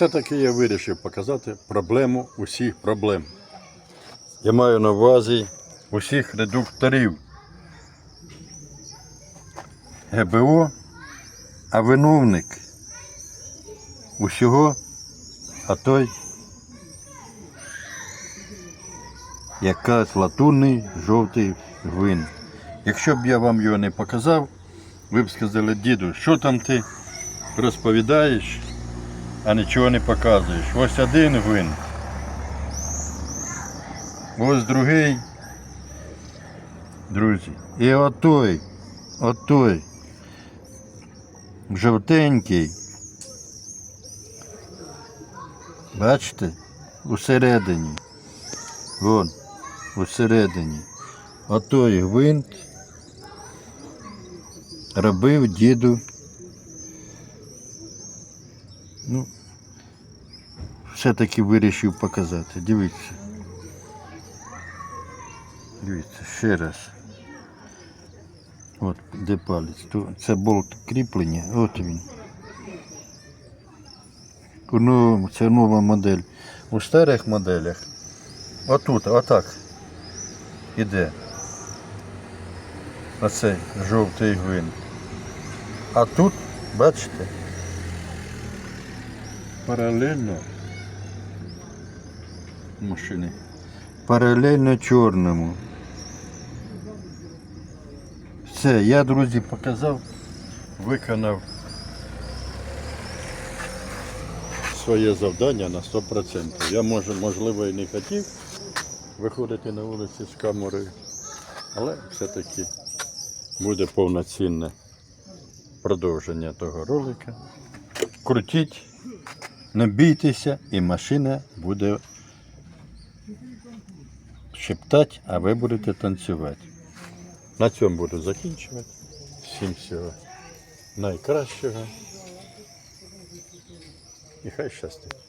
Все-таки я вирішив показати проблему усіх проблем. Я маю на увазі усіх редукторів. ГБО, а виновник усього, а той якась латунний жовтий гвин. Якщо б я вам його не показав, ви б сказали, діду, що там ти розповідаєш, а нічого не показуєш. Ось один гвин. Ось другий. Друзі. І отой, отой. Жовтенький. Бачите? Усередині. Вон, усередині. Отой гвинт робив діду. Ну, все-таки вирішив показати. Дивіться. Дивіться, ще раз. От, де палець. Це болт кріплення, от він. Ну, це нова модель. У старих моделях отут, отак. Іде. Оцей жовтий гвин. А тут, бачите, паралельно машини. Паралельно чорному. Все, я, друзі, показав, виконав своє завдання на 100%. Я може, можливо і не хотів виходити на вулиці з камерою, але все-таки буде повноцінне продовження того ролика. Крутіть, не бійтеся, і машина буде шептати, а ви будете танцювати. На цьому буду закінчувати. Всім всього найкращого. І хай щастить.